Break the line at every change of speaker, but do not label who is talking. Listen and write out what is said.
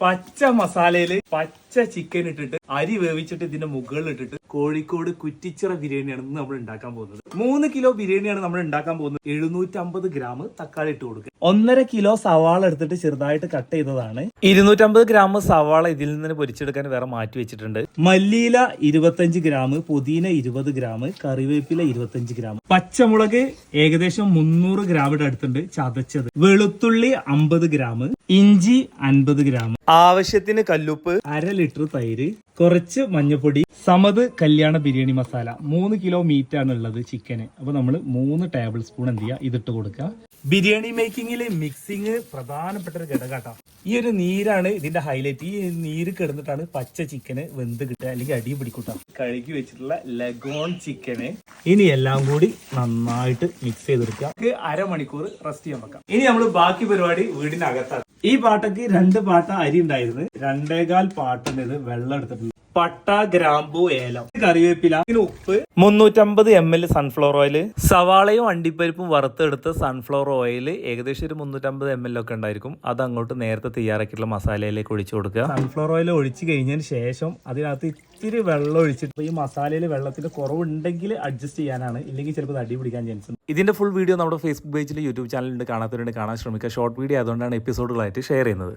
പച്ച മസാലയിൽ പച്ച ചിക്കൻ ഇട്ടിട്ട് അരി വേവിച്ചിട്ട് ഇതിന്റെ മുകളിൽ ഇട്ടിട്ട് കോഴിക്കോട് കുറ്റിച്ചിറ ബിരിയാണിയാണ് ഇന്ന് നമ്മൾ ഉണ്ടാക്കാൻ പോകുന്നത്. മൂന്ന് കിലോ ബിരിയാണിയാണ് നമ്മൾ ഉണ്ടാക്കാൻ പോകുന്നത്. എഴുന്നൂറ്റമ്പത് ഗ്രാം തക്കാളി ഇട്ട് കൊടുക്കുക. ഒന്നര കിലോ സവാള എടുത്തിട്ട് ചെറുതായിട്ട് കട്ട് ചെയ്തതാണ്. ഇരുന്നൂറ്റമ്പത് ഗ്രാം സവാള ഇതിൽ നിന്ന് പൊരിച്ചെടുക്കാൻ വേറെ മാറ്റി വെച്ചിട്ടുണ്ട്. മല്ലിയില ഇരുപത്തഞ്ച് ഗ്രാം പുതിന ഇരുപത് ഗ്രാം കറിവേപ്പില ഇരുപത്തഞ്ച് ഗ്രാം. പച്ചമുളക് ഏകദേശം മുന്നൂറ് ഗ്രാമിന്റെ അടുത്തുണ്ട് ചതച്ചത്. വെളുത്തുള്ളി അമ്പത് ഗ്രാം ഇഞ്ചി അൻപത് ഗ്രാം. ആവശ്യത്തിന് കല്ലുപ്പ് അര ലിറ്റർ തൈര് കുറച്ച് മഞ്ഞപ്പൊടി സമത് കല്യാണ ബിരിയാണി മസാല. മൂന്ന് കിലോ മീറ്റ് ആണ് ഉള്ളത് ചിക്കന് അപ്പൊ നമ്മൾ മൂന്ന് ടേബിൾ സ്പൂൺ എന്ത് ചെയ്യുക ഇതിട്ട് കൊടുക്കുക ബിരിയാണി മേക്കിങ്ങിൽ മിക്സിങ് പ്രധാനപ്പെട്ട ഒരു ഘടകട്ടോ. ഈ ഒരു നീരാണ് ഇതിന്റെ ഹൈലൈറ്റ് ഈ നീര് കിടന്നിട്ടാണ് പച്ച ചിക്കന് വെന്ത് കിട്ടുക. അല്ലെങ്കിൽ അടി പിടിക്കൂട്ടാ. കഴുകി വെച്ചിട്ടുള്ള ലഗോൺ ചിക്കന് ഇനി എല്ലാം കൂടി നന്നായിട്ട് മിക്സ് ചെയ്തെടുക്കുക. അരമണിക്കൂർ റെസ്റ്റ് ചെയ്യാൻ വെക്കാം. ഇനി നമ്മൾ ബാക്കി പരിപാടി വീടിനകത്താണ് ഈ പാട്ടയ്ക്ക് രണ്ട് പാട്ട അരി ഉണ്ടായിരുന്നു രണ്ടേകാൽ പാട്ടിന്റെ ഇത് വെള്ളം എടുത്തിട്ടുണ്ട്. പട്ട ഗ്രാമ്പു ഏലം. കറിവേപ്പില ഉപ്പ്. മുന്നൂറ്റമ്പത് എം എൽ സൺഫ്ലവർ ഓയിൽ സവാളയും അണ്ടിപ്പരിപ്പും വറുത്തെടുത്ത സൺഫ്ലവർ ഓയിൽ ഏകദേശം ഒരു മുന്നൂറ്റമ്പത് എം എൽ ഒക്കെ ഉണ്ടായിരിക്കും. അത് അങ്ങോട്ട് നേരത്തെ തയ്യാറാക്കിയിട്ടുള്ള മസാലയിലേക്ക് ഒഴിച്ചു കൊടുക്കുക. സൺഫ്ലവർ ഓയിൽ ഒഴിച്ച് കഴിഞ്ഞതിന് ശേഷം അതിനകത്ത് ഇത്തിരി വെള്ളം ഒഴിച്ചിട്ട് ഈ മസാലയിൽ വെള്ളത്തിന്റെ കുറവുണ്ടെങ്കിൽ അഡ്ജസ്റ്റ് ചെയ്യാനാണ്. ഇല്ലെങ്കിൽ ചിലപ്പോൾ അടി പിടിക്കാൻ ചാൻസ് ഉണ്ട്. ഇതിന്റെ ഫുൾ വീഡിയോ നമ്മുടെ ഫേസ്ബുക്ക് പേജിൽ യൂട്യൂബ് ചാനലിൽ കാണാത്തവരുണ്ട് കാണാൻ ശ്രമിക്കുക. ഷോർട്ട് വീഡിയോ ആയതുകൊണ്ടാണ് എപ്പിസോഡുകളായിട്ട് ഷെയർ ചെയ്യുന്നത്.